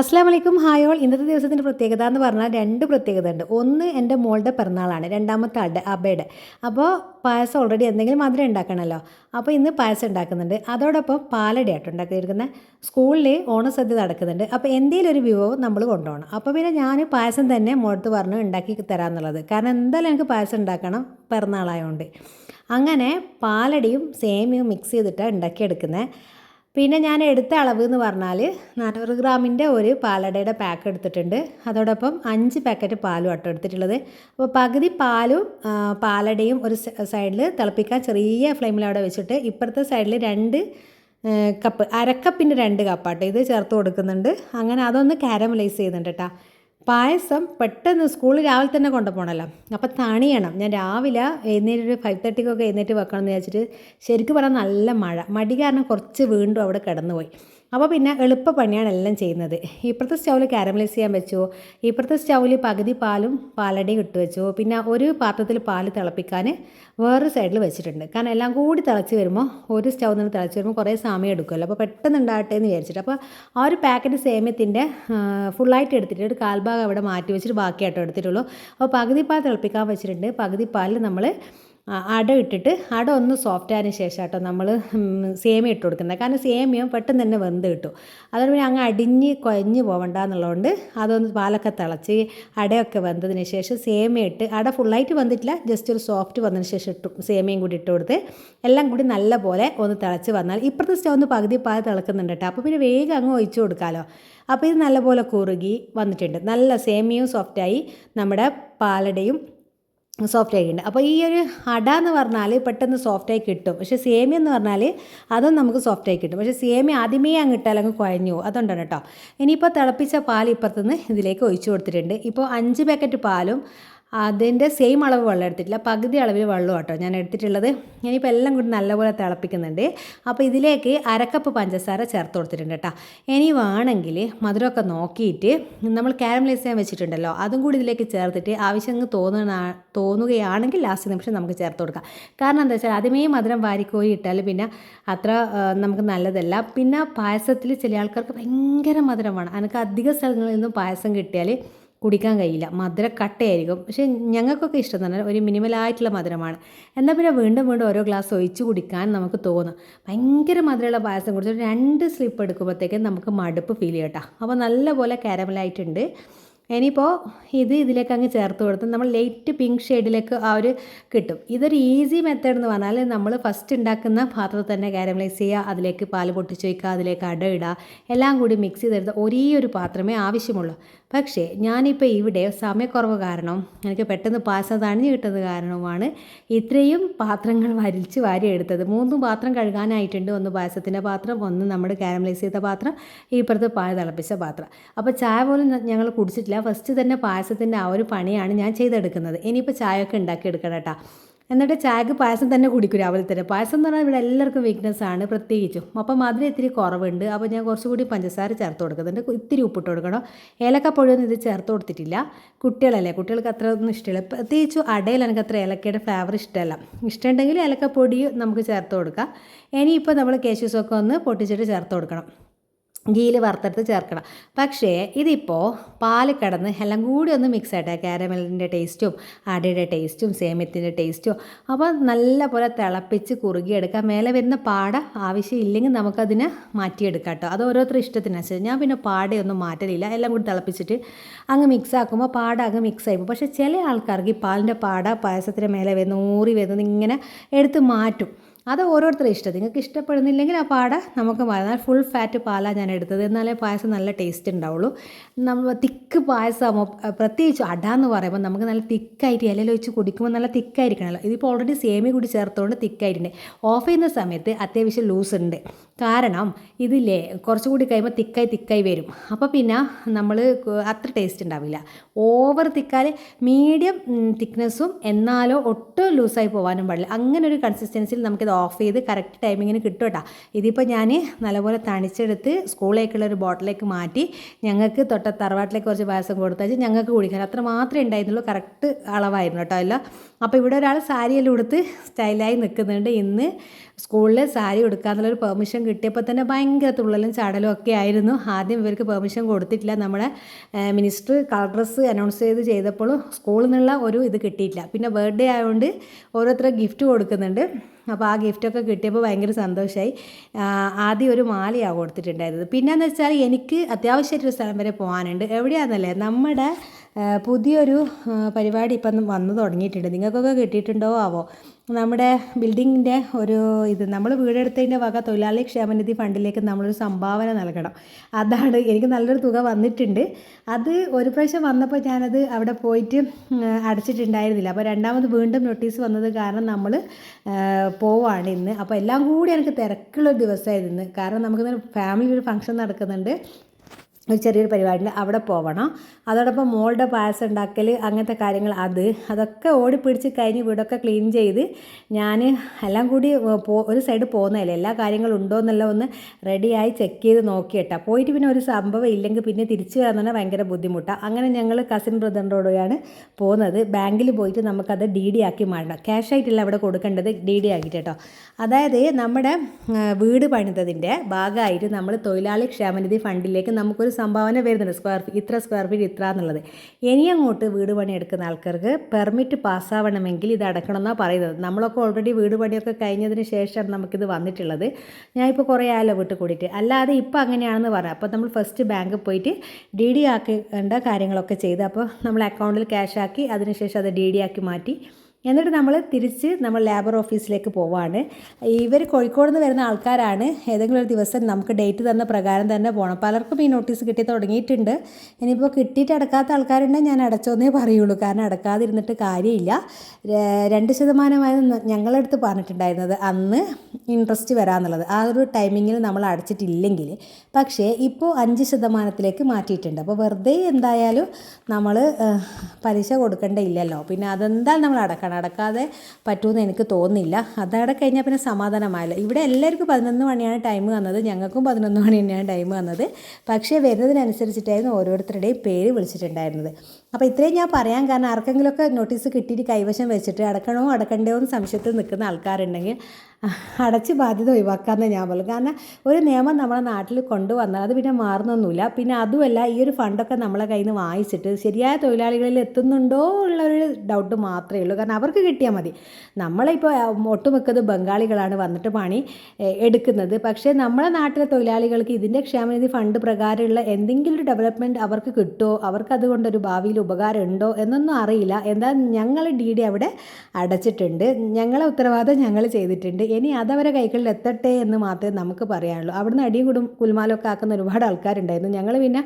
അസ്സാം വലൈക്കും hi all ഇന്നത്തെ ദിവസത്തിന്റെ പ്രത്യേകത എന്ന് പറഞ്ഞാൽ രണ്ട് പ്രത്യേകത ഉണ്ട്. ഒന്ന് എന്റെ മോളുടെ പിറന്നാളാണ്. രണ്ടാമത്തെ ആളുടെ അബയുടെ. അപ്പോൾ പായസം ഓൾറെഡി എന്തെങ്കിലും മധുരം ഉണ്ടാക്കണമല്ലോ. അപ്പോൾ ഇന്ന് പായസം ഉണ്ടാക്കുന്നുണ്ട്. അതോടൊപ്പം പാലടയായിട്ട് ഉണ്ടാക്കിയിരിക്കുന്നത് സ്കൂളിൽ ഓണസദ്യ നടക്കുന്നുണ്ട്. അപ്പോൾ എന്തെങ്കിലും ഒരു വിഭവം നമ്മൾ കൊണ്ടുപോകണം. അപ്പോൾ പിന്നെ ഞാൻ പായസം തന്നെ മോളത്ത് പറഞ്ഞു ഉണ്ടാക്കി തരാമെന്നുള്ളത്. കാരണം എന്തായാലും എനിക്ക് പായസം ഉണ്ടാക്കണം പിറന്നാളായതുകൊണ്ട് അങ്ങനെ പാലടിയും സേമിയും മിക്സ് ചെയ്തിട്ടാണ് ഉണ്ടാക്കിയെടുക്കുന്നത്. പിന്നെ ഞാൻ എടുത്ത അളവ് എന്ന് പറഞ്ഞാൽ നാനൂറ് ഗ്രാമിന്റെ ഒരു പാലടയുടെ പാക്ക് എടുത്തിട്ടുണ്ട്. അതോടൊപ്പം അഞ്ച് പാക്കറ്റ് പാലും അട്ട എടുത്തിട്ടുള്ളത്. അപ്പോൾ പകുതി പാലും പാലടയും ഒരു സൈഡിൽ തിളപ്പിക്കാൻ ചെറിയ ഫ്ലെയിമിൽ അവിടെ വെച്ചിട്ട് ഇപ്പുറത്തെ സൈഡിൽ രണ്ട് കപ്പ് അരക്കപ്പിന്റെ രണ്ട് കപ്പാട്ടോ ഇത് ചേർത്ത് കൊടുക്കുന്നുണ്ട്. അങ്ങനെ അതൊന്ന് കാരമലൈസ് ചെയ്യുന്നുണ്ട് കേട്ടോ പായസം പെട്ടെന്ന് സ്കൂളിൽ രാവിലെ തന്നെ കൊണ്ടുപോകണമല്ലോ അപ്പോൾ തണിയണം. ഞാൻ രാവിലെ എഴുന്നേറ്റ് ഒരു ഫൈവ് തേർട്ടിക്കൊക്കെ എഴുന്നേറ്റ് വെക്കണം എന്ന് വിചാരിച്ചിട്ട് ശരിക്കും പറഞ്ഞാൽ നല്ല മഴ. മടി കാരണം കുറച്ച് വീണ്ടും അവിടെ കിടന്നുപോയി. അപ്പോൾ പിന്നെ എളുപ്പ പണിയാണ് എല്ലാം ചെയ്യുന്നത്. ഇപ്പുറത്തെ സ്റ്റൗവിൽ കാരമലൈസ് ചെയ്യാൻ വെച്ചു. ഇപ്പുറത്തെ സ്റ്റൗവിൽ പകുതി പാലും പാലടയും ഇട്ട് വെച്ചു. പിന്നെ ഒരു പാത്രത്തിൽ പാൽ തിളപ്പിക്കാൻ വേറൊരു സൈഡിൽ വെച്ചിട്ടുണ്ട്. കാരണം എല്ലാം കൂടി തിളച്ച് വരുമ്പോൾ ഒരു സ്റ്റൗവിൽ നിന്ന് തിളച്ച് വരുമ്പോൾ കുറേ സമയം എടുക്കുമല്ലോ. അപ്പോൾ പെട്ടെന്ന് ഉണ്ടാകട്ടെ എന്ന് വിചാരിച്ചിട്ട്. അപ്പോൾ ആ ഒരു പാക്കറ്റ് സേമ്യത്തിന്റെ ഫുള്ളായിട്ട് എടുത്തിട്ട് ഒരു കാൽഭാഗം അവിടെ മാറ്റി വെച്ചിട്ട് ബാക്കിയായിട്ടോ എടുത്തിട്ടുള്ളൂ. അപ്പോൾ പകുതി പാൽ തിളപ്പിക്കാൻ വെച്ചിട്ടുണ്ട്. പകുതി പാലിൽ നമ്മൾ അട ഇട്ടിട്ട് അട ഒന്ന് സോഫ്റ്റ് ആയതിനു ശേഷം കേട്ടോ നമ്മൾ സേമിയ ഇട്ട് കൊടുക്കുന്നത്. കാരണം സേമിയ പെട്ടെന്ന് തന്നെ വെന്ത് കിട്ടും. അതുകൊണ്ട് പിന്നെ അങ്ങ് അടിഞ്ഞ് കൊഞ്ഞ് പോകണ്ട എന്നുള്ളതുകൊണ്ട് അതൊന്ന് പാലൊക്കെ തിളച്ച് അടയൊക്കെ വെന്തതിന് ശേഷം സേമിയ ഇട്ട് അട ഫുള്ളായിട്ട് വന്നിട്ടില്ല ജസ്റ്റ് ഒരു സോഫ്റ്റ് വന്നതിന് ശേഷം ഇട്ടു സേമിയയും കൂടി ഇട്ട് കൊടുത്ത് എല്ലാം കൂടി നല്ല പോലെ ഒന്ന് തിളച്ച് വന്നാൽ ഇപ്പുറത്തെ സ്റ്റവ് ഒന്ന് പകുതി പാൽ തിളക്കുന്നുണ്ട് കേട്ടോ. അപ്പോൾ പിന്നെ വേഗം അങ്ങ് ഒഴിച്ചു കൊടുക്കാമല്ലോ അപ്പോൾ ഇത് നല്ലപോലെ കുറുകി വന്നിട്ടുണ്ട്. നല്ല സേമിയയും സോഫ്റ്റായി നമ്മുടെ പാലടയും സോഫ്റ്റ് ആയിട്ടുണ്ട് അപ്പോൾ ഈ ഒരു അട എന്ന് പറഞ്ഞാൽ പെട്ടെന്ന് സോഫ്റ്റായി കിട്ടും. പക്ഷേ സേമിയ എന്ന് പറഞ്ഞാൽ അതും നമുക്ക് സോഫ്റ്റായി കിട്ടും. പക്ഷേ സേമിയ ആദ്യമേ അങ്ങ് ഇട്ടാൽ അങ്ങ് കുഴഞ്ഞു അതുകൊണ്ടാണ് കേട്ടോ. ഇനിയിപ്പോൾ തിളപ്പിച്ച പാൽ ഇപ്പുറത്തുനിന്ന് ഇതിലേക്ക് ഒഴിച്ചു കൊടുത്തിട്ടുണ്ട്. ഇപ്പോൾ അഞ്ച് പാക്കറ്റ് പാലും അതിന്റെ സെയിം അളവ് വെള്ളം എടുത്തിട്ടില്ല. പകുതി അളവിൽ വെള്ളം കേട്ടോ ഞാൻ എടുത്തിട്ടുള്ളത്. ഞാനിപ്പോൾ എല്ലാം കൂടി നല്ലപോലെ തിളപ്പിക്കുന്നുണ്ട്. അപ്പോൾ ഇതിലേക്ക് അരക്കപ്പ് പഞ്ചസാര ചേർത്ത് കൊടുത്തിട്ടുണ്ട് കേട്ടോ. ഇനി വേണമെങ്കിൽ മധുരമൊക്കെ നോക്കിയിട്ട് നമ്മൾ കാരമലൈസ് ചെയ്യാൻ വെച്ചിട്ടുണ്ടല്ലോ അതും കൂടി ഇതിലേക്ക് ചേർത്തിട്ട് ആവശ്യം തോന്നുന്ന തോന്നുകയാണെങ്കിൽ ലാസ്റ്റ് നിമിഷം നമുക്ക് ചേർത്ത് കൊടുക്കാം. കാരണം എന്താ വെച്ചാൽ ആദ്യമേ മധുരം വാരിക്കോയി ഇട്ടാൽ പിന്നെ അത്ര നമുക്ക് നല്ലതല്ല. പിന്നെ പായസത്തിൽ ചില ആൾക്കാർക്ക് ഭയങ്കര മധുരമാണ് എനിക്ക് അധിക സ്ഥലങ്ങളിൽ നിന്നും പായസം കിട്ടിയാൽ കുടിക്കാൻ കഴിയില്ല. മധുര കട്ടയായിരിക്കും. പക്ഷേ ഞങ്ങൾക്കൊക്കെ ഇഷ്ടം തന്നെ ഒരു മിനിമലായിട്ടുള്ള മധുരമാണ്. എന്നാൽ പിന്നെ വീണ്ടും വീണ്ടും ഓരോ ഗ്ലാസ് ഒഴിച്ച് കുടിക്കാൻ നമുക്ക് തോന്നും. ഭയങ്കര മധുരമുള്ള പായസം കുടിച്ചിട്ട് രണ്ട് സ്ലിപ്പ് എടുക്കുമ്പോഴത്തേക്കും നമുക്ക് മടുപ്പ് ഫീൽ ചെയ്യട്ടോ അപ്പോൾ നല്ലപോലെ കാരമലായിട്ടുണ്ട് ഇനിയിപ്പോൾ ഇത് ഇതിലേക്ക് അങ്ങ് ചേർത്ത് കൊടുത്ത് നമ്മൾ ലൈറ്റ് പിങ്ക് ഷെയ്ഡിലേക്ക് ആ ഒരു കിട്ടും. ഇതൊരു ഈസി മെത്തേഡ് എന്ന് പറഞ്ഞാൽ നമ്മൾ ഫസ്റ്റ് ഉണ്ടാക്കുന്ന പാത്രത്തിൽ തന്നെ കാരമലൈസ് ചെയ്യുക അതിലേക്ക് പാൽ പൊട്ടിച്ച് വയ്ക്കുക അതിലേക്ക് അട ഇടുക എല്ലാം കൂടി മിക്സ് ചെയ്തെടുത്ത് ഒരേ ഒരു പാത്രമേ ആവശ്യമുള്ളൂ. പക്ഷേ ഞാനിപ്പോൾ ഇവിടെ സമയക്കുറവ് കാരണം എനിക്ക് പെട്ടെന്ന് പാസ തണിഞ്ഞ് കിട്ടുന്നത് കാരണവുമാണ് ഇത്രയും പാത്രങ്ങൾ വലിച്ച് വാരി എടുത്തത്. മൂന്ന് പാത്രം കഴുകാനായിട്ടുണ്ട്. ഒന്ന് പായസത്തിന്റെ പാത്രം ഒന്ന് നമ്മൾ കാരമലൈസ് ചെയ്ത പാത്രം ഇപ്പുറത്ത് പായ തിളപ്പിച്ച പാത്രം. അപ്പോൾ ചായ പോലും ഞങ്ങൾ കുടിച്ചിട്ടില്ല. ഫസ്റ്റ് തന്നെ പായസത്തിന്റെ ആ ഒരു പണിയാണ് ഞാൻ ചെയ്തെടുക്കുന്നത്. ഇനിയിപ്പോൾ ചായയൊക്കെ ഉണ്ടാക്കി എടുക്കണം കേട്ടോ. എന്നിട്ട് ചായക്ക് പായസം തന്നെ കുടിക്കും രാവിലെ തന്നെ. പായസം എന്ന് പറഞ്ഞാൽ ഇവിടെ എല്ലാവർക്കും വീക്ക്നെസ് ആണ് പ്രത്യേകിച്ചും. അപ്പം മധുരം ഇത്തിരി കുറവുണ്ട്. അപ്പോൾ ഞാൻ കുറച്ചുകൂടി പഞ്ചസാര ചേർത്ത് കൊടുക്കുന്നുണ്ട് ഇത്തിരി ഉപ്പിട്ട് കൊടുക്കണം. ഏലക്കപ്പൊഴിയൊന്നും ഇത് ചേർത്ത് കൊടുത്തിട്ടില്ല. കുട്ടികളല്ലേ? കുട്ടികൾക്ക് അത്ര ഒന്നും ഇഷ്ടമില്ല. പ്രത്യേകിച്ച് അടയിൽ എനിക്ക് അത്ര ഏലക്കയുടെ ഫ്ലേവർ ഇഷ്ടമല്ല. ഇഷ്ടമുണ്ടെങ്കിൽ ഏലക്കപ്പൊടി നമുക്ക് ചേർത്ത് കൊടുക്കാം. ഇനിയിപ്പോൾ നമ്മൾ കേശുസൊക്കെ ഒന്ന് പൊട്ടിച്ചിട്ട് ചേർത്ത് കൊടുക്കണം. ഗീൽ വറുത്തെടുത്ത് ചേർക്കണം. പക്ഷേ ഇതിപ്പോൾ പാൽ കിടന്ന് എല്ലാം കൂടി ഒന്ന് മിക്സ് ആയിട്ട്. കാരമലിന്റെ ടേസ്റ്റും അടയുടെ ടേസ്റ്റും സേമ്യത്തിന്റെ ടേസ്റ്റും അപ്പോൾ നല്ല പോലെ തിളപ്പിച്ച് കുറുകിയെടുക്കാം മേലെ വരുന്ന പാട ആവശ്യമില്ലെങ്കിൽ നമുക്കതിനെ മാറ്റിയെടുക്കാം കേട്ടോ അത് ഓരോരുത്തർ ഇഷ്ടത്തിനനുസരിച്ച്. ഞാൻ പിന്നെ പാടയൊന്നും മാറ്റലില്ല. എല്ലാം കൂടി തിളപ്പിച്ചിട്ട് അങ്ങ് മിക്സ് ആക്കുമ്പോൾ പാട അങ്ങ് മിക്സ് ആയി പോകും പക്ഷേ ചില ആൾക്കാർക്ക് ഈ പാലിന്റെ പാട പായസത്തിന് മേലെ വരുന്ന ഊറി വരുന്നത് ഇങ്ങനെ എടുത്ത് മാറ്റും. അത് ഓരോരുത്തരുടെ ഇഷ്ടം നിങ്ങൾക്ക് ഇഷ്ടപ്പെടുന്നില്ലെങ്കിൽ ആ പാട നമുക്ക് മാറാം. ഫുൾ ഫാറ്റ് പാലാണ് ഞാൻ എടുത്തത്. എന്നാലേ പായസം നല്ല ടേസ്റ്റ് ഉണ്ടാവുള്ളൂ. നമ്മൾ തിക്ക് പായസമോ പ്രത്യേകിച്ച് അട എന്ന് പറയുമ്പോൾ നമുക്ക് നല്ല തിക്കായിട്ട് ഇലയിൽ വെച്ച് കുടിക്കുമ്പോൾ നല്ല തിക്കായിരിക്കണമല്ലോ ഇതിപ്പോൾ ഓൾറെഡി സേമി കൂടി ചേർത്തുകൊണ്ട് തിക്കായിട്ടുണ്ട് ഓഫ് ചെയ്യുന്ന സമയത്ത് അത്യാവശ്യം ലൂസ് ഉണ്ട്. കാരണം ഇതില്ലേ കുറച്ചുകൂടി കഴിയുമ്പോൾ തിക്കായി തിക്കായി വരും. അപ്പോൾ പിന്നെ നമ്മൾ അത്ര ടേസ്റ്റ് ഉണ്ടാവില്ല. ഓവർ തിക്കാൽ മീഡിയം തിക്നെസ്സും എന്നാലോ ഒട്ടും ലൂസായി പോകാനും പാടില്ല. അങ്ങനെ ഒരു കൺസിസ്റ്റൻസിയിൽ നമുക്കിത് ഓഫ് ചെയ്ത് കറക്റ്റ് ടൈമിങ്ങിന് കിട്ടും കേട്ടോ ഇതിപ്പോൾ ഞാൻ നല്ലപോലെ തണിച്ചെടുത്ത് സ്കൂളിലേക്കുള്ള ഒരു ബോട്ടിലേക്ക് മാറ്റി ഞങ്ങൾക്ക് തൊട്ട തറവാട്ടിലേക്ക് കുറച്ച് പായസം കൊടുത്താൽ ഞങ്ങൾക്ക് കുടിക്കാൻ അത്ര മാത്രമേ ഉണ്ടായിരുന്നുള്ളൂ. കറക്റ്റ് അളവായിരുന്നു കേട്ടോ അല്ല അപ്പോൾ ഇവിടെ ഒരാൾ സാരിയെല്ലാം ഉടുത്ത് സ്റ്റൈലായി നിൽക്കുന്നുണ്ട്. ഇന്ന് സ്കൂളിൽ സാരി കൊടുക്കാന്നുള്ളൊരു പെർമിഷൻ കിട്ടിയപ്പോൾ തന്നെ ഭയങ്കര തുള്ളലും ചാടലും ഒക്കെ ആയിരുന്നു. ആദ്യം ഇവർക്ക് പെർമിഷൻ കൊടുത്തിട്ടില്ല. നമ്മുടെ മിനിസ്റ്റർ കളർ ഡ്രസ്സ് അനൗൺസ് ചെയ്ത് ചെയ്തപ്പോഴും സ്കൂളിൽ നിന്നുള്ള ഒരു ഇത് കിട്ടിയിട്ടില്ല. പിന്നെ ബർത്ത്ഡേ ആയതുകൊണ്ട് ഓരോരുത്തർ ഗിഫ്റ്റ് കൊടുക്കുന്നുണ്ട്. അപ്പോൾ ആ ഗിഫ്റ്റൊക്കെ കിട്ടിയപ്പോൾ ഭയങ്കര സന്തോഷമായി ആദ്യം ഒരു മാലയാണ് കൊടുത്തിട്ടുണ്ടായിരുന്നത്. പിന്നെയെന്ന് വെച്ചാൽ എനിക്ക് അത്യാവശ്യമായിട്ടൊരു സ്ഥലം വരെ പോകാനുണ്ട്. എവിടെയാണെന്നല്ലേ നമ്മുടെ പുതിയൊരു പരിപാടി ഇപ്പം വന്നു തുടങ്ങിയിട്ടുണ്ട്. നിങ്ങൾക്കൊക്കെ കിട്ടിയിട്ടുണ്ടോ ആവോ? നമ്മുടെ ബിൽഡിങ്ങിന്റെ ഒരു ഇത് നമ്മൾ വീടെടുത്തതിന്റെ വക തൊഴിലാളി ക്ഷേമനിധി ഫണ്ടിലേക്ക് നമ്മളൊരു സംഭാവന നൽകണം. അതാണ് എനിക്ക് നല്ലൊരു തുക വന്നിട്ടുണ്ട്. അത് ഒരു പ്രാവശ്യം വന്നപ്പോൾ ഞാനത് അവിടെ പോയിട്ട് അടച്ചിട്ടുണ്ടായിരുന്നില്ല. അപ്പോൾ രണ്ടാമത് വീണ്ടും നോട്ടീസ് വന്നത് കാരണം നമ്മൾ പോവാണ് ഇന്ന്. അപ്പോൾ എല്ലാം കൂടി എനിക്ക് തിരക്കുള്ള ദിവസമായിരുന്നു കാരണം നമുക്ക് ഫാമിലി ഒരു ഫംഗ്ഷൻ നടക്കുന്നുണ്ട്. ഒരു ചെറിയൊരു പരിപാടിയുണ്ട്. അവിടെ പോവണം. അതോടൊപ്പം മോളുടെ പായസം ഉണ്ടാക്കൽ അങ്ങനത്തെ കാര്യങ്ങൾ അത്. അതൊക്കെ ഓടിപ്പിടിച്ച് കഴിഞ്ഞ് വീടൊക്കെ ക്ലീൻ ചെയ്ത് ഞാൻ എല്ലാം കൂടി ഒരു സൈഡ് പോകുന്നതല്ലേ എല്ലാ കാര്യങ്ങളും ഉണ്ടോ എന്നെല്ലാം ഒന്ന് റെഡിയായി ചെക്ക് ചെയ്ത് നോക്കിയിട്ടാ. പോയിട്ട് പിന്നെ ഒരു സംഭവം ഇല്ലെങ്കിൽ പിന്നെ തിരിച്ചു വരാൻ തന്നെ ഭയങ്കര ബുദ്ധിമുട്ടാണ് അങ്ങനെ ഞങ്ങൾ കസിൻ ബ്രദറിന്റെയാണ് പോകുന്നത് ബാങ്കിൽ പോയിട്ട് നമുക്കത് ഡി ഡി ആക്കി മാറണം. ക്യാഷ് ആയിട്ടില്ല അവിടെ കൊടുക്കേണ്ടത് ഡി ഡി ആക്കിയിട്ട് കേട്ടോ. അതായത് നമ്മുടെ വീട് പണിതതിന്റെ ഭാഗമായിട്ട് നമ്മൾ തൊഴിലാളി ക്ഷേമനിധി ഫണ്ടിലേക്ക് നമുക്കൊരു സംഭാവന വരുന്നുണ്ട്. സ്ക്വയർ ഫീറ്റ് ഇത്ര സ്ക്വയർ ഫീറ്റ് ഇത്ര എന്നുള്ളത്. ഇനി അങ്ങോട്ട് വീട് പണിയെടുക്കുന്ന ആൾക്കാർക്ക് പെർമിറ്റ് പാസ്സാവണമെങ്കിൽ ഇത് അടക്കണം എന്നാണ് പറയുന്നത്. നമ്മളൊക്കെ ഓൾറെഡി വീട് പണിയൊക്കെ കഴിഞ്ഞതിന് ശേഷമാണ് നമുക്കിത് വന്നിട്ടുള്ളത്. ഞാൻ ഇപ്പോൾ കുറേ ആയാലോ വീട്ടിൽ കൂടിയിട്ട്. അല്ലാതെ ഇപ്പോൾ അങ്ങനെയാണെന്ന് പറയാം. അപ്പോൾ നമ്മൾ ഫസ്റ്റ് ബാങ്കിൽ പോയിട്ട് ഡി ഡി ആക്കേണ്ട കാര്യങ്ങളൊക്കെ ചെയ്ത് അപ്പോൾ നമ്മൾ അക്കൗണ്ടിൽ ക്യാഷ് ആക്കി അതിനുശേഷം അത് ഡി ഡി ആക്കി മാറ്റി എന്നിട്ട് നമ്മൾ തിരിച്ച് നമ്മൾ ലേബർ ഓഫീസിലേക്ക് പോവാണ്. ഇവർ കോഴിക്കോട് നിന്ന് വരുന്ന ആൾക്കാരാണ്. ഏതെങ്കിലും ഒരു ദിവസം നമുക്ക് ഡേറ്റ് തന്ന പ്രകാരം തന്നെ പോകണം പലർക്കും ഈ നോട്ടീസ് കിട്ടി തുടങ്ങിയിട്ടുണ്ട്. ഇനിയിപ്പോൾ കിട്ടിയിട്ട് അടക്കാത്ത ആൾക്കാരുണ്ടെങ്കിൽ ഞാൻ അടച്ചോന്നേ പറയുള്ളൂ. കാരണം അടക്കാതിരുന്നിട്ട് കാര്യമില്ല. രണ്ട് ശതമാനമായിരുന്നു ഞങ്ങളടുത്ത് പറഞ്ഞിട്ടുണ്ടായിരുന്നത് അന്ന് ഇൻട്രസ്റ്റ് വരാമെന്നുള്ളത് ആ ഒരു ടൈമിങ്ങിൽ നമ്മൾ അടച്ചിട്ടില്ലെങ്കിൽ പക്ഷേ ഇപ്പോൾ അഞ്ച് ശതമാനത്തിലേക്ക് മാറ്റിയിട്ടുണ്ട്. അപ്പോൾ വെറുതെ എന്തായാലും നമ്മൾ പലിശ കൊടുക്കേണ്ടയില്ലല്ലോ പിന്നെ അതെന്തായാലും നമ്മൾ അടക്കണം. അടക്കാതെ പറ്റുമെന്ന് എനിക്ക് തോന്നുന്നില്ല. അതവിടെ കഴിഞ്ഞാൽ പിന്നെ സമാധാനമായല്ലോ. ഇവിടെ എല്ലാവർക്കും പതിനൊന്ന് മണിയാണ് ടൈം വന്നത്. ഞങ്ങൾക്കും പതിനൊന്ന് മണി തന്നെയാണ് ടൈം വന്നത്. പക്ഷേ വരുന്നതിനനുസരിച്ചിട്ടായിരുന്നു ഓരോരുത്തരുടെയും പേര് വിളിച്ചിട്ടുണ്ടായിരുന്നത്. അപ്പോൾ ഇത്രയും ഞാൻ പറയാൻ കാരണം ആർക്കെങ്കിലുമൊക്കെ നോട്ടീസ് കിട്ടിയിട്ട് കൈവശം വെച്ചിട്ട് അടക്കണോ അടക്കണ്ടോ എന്ന് സംശയത്തിൽ നിൽക്കുന്ന ആൾക്കാരുണ്ടെങ്കിൽ അടച്ച് ബാധ്യത ഒഴിവാക്കാമെന്ന് ഞാൻ പറയും കാരണം ഒരു നിയമം നമ്മുടെ നാട്ടിൽ കൊണ്ടുവന്നാൽ അത് പിന്നെ മാറുന്നൊന്നുമില്ല. പിന്നെ അതുമല്ല ഈ ഒരു ഫണ്ടൊക്കെ നമ്മളെ കയ്യിൽ നിന്ന് വാങ്ങിച്ചിട്ട് ശരിയായ തൊഴിലാളികളിൽ എത്തുന്നുണ്ടോ ഉള്ളൊരു ഡൗട്ട് മാത്രമേ ഉള്ളൂ. കാരണം അവർക്ക് കിട്ടിയാൽ മതി. നമ്മളിപ്പോൾ ഒട്ടുമിക്കത് ബംഗാളികളാണ് വന്നിട്ട് പണി എടുക്കുന്നത്. പക്ഷേ നമ്മളെ നാട്ടിലെ തൊഴിലാളികൾക്ക് ഇതിന്റെ ക്ഷേമനിധി ഫണ്ട് പ്രകാരമുള്ള എന്തെങ്കിലും ഒരു ഡെവലപ്മെന്റ് അവർക്ക് കിട്ടുമോ? അവർക്ക് അതുകൊണ്ടൊരു ഭാവിയിൽ ഉപകാരം ഉണ്ടോ എന്നൊന്നും അറിയില്ല. എന്താ ഞങ്ങൾ ഡി ഡി അവിടെ അടച്ചിട്ടുണ്ട്. ഞങ്ങളെ ഉത്തരവാദിത്തം ഞങ്ങൾ ചെയ്തിട്ടുണ്ട്. ഇനി അതവരെ കൈകളിൽ എത്തട്ടെ എന്ന് മാത്രമേ നമുക്ക് പറയാനുള്ളൂ. അവിടുന്ന് അടിയും കുടും കുൽമാലൊക്കെ ആക്കുന്ന ഒരുപാട് ആൾക്കാരുണ്ടായിരുന്നു. ഞങ്ങൾ പിന്നെ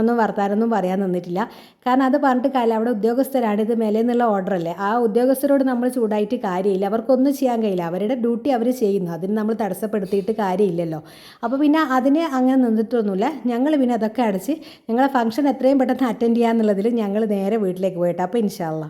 ഒന്നും വർത്താനൊന്നും പറയാൻ നിന്നിട്ടില്ല. കാരണം അത് പറഞ്ഞിട്ട് കാര്യം അവിടെ ഉദ്യോഗസ്ഥരാണ്. ഇത് മേലെ നിന്നുള്ള ഓർഡർ അല്ലേ? ആ ഉദ്യോഗസ്ഥരോട് നമ്മൾ ചൂടായിട്ട് കാര്യമില്ല. അവർക്കൊന്നും ചെയ്യാൻ കഴിയില്ല. അവരുടെ ഡ്യൂട്ടി അവർ ചെയ്യുന്നു. അതിന് നമ്മൾ തടസ്സപ്പെടുത്തിയിട്ട് കാര്യമില്ലല്ലോ. അപ്പോൾ പിന്നെ അതിന് അങ്ങനെ നിന്നിട്ടൊന്നുമില്ല. ഞങ്ങൾ പിന്നെ അതൊക്കെ അടച്ച് ഞങ്ങളെ ഫംഗ്ഷൻ എത്രയും പെട്ടെന്ന് അറ്റൻഡ് ചെയ്യാന്നുള്ളതിൽ നേരെ വീട്ടിലേക്ക് പോയിട്ട് അപ്പോൾ ഇൻഷാല്ല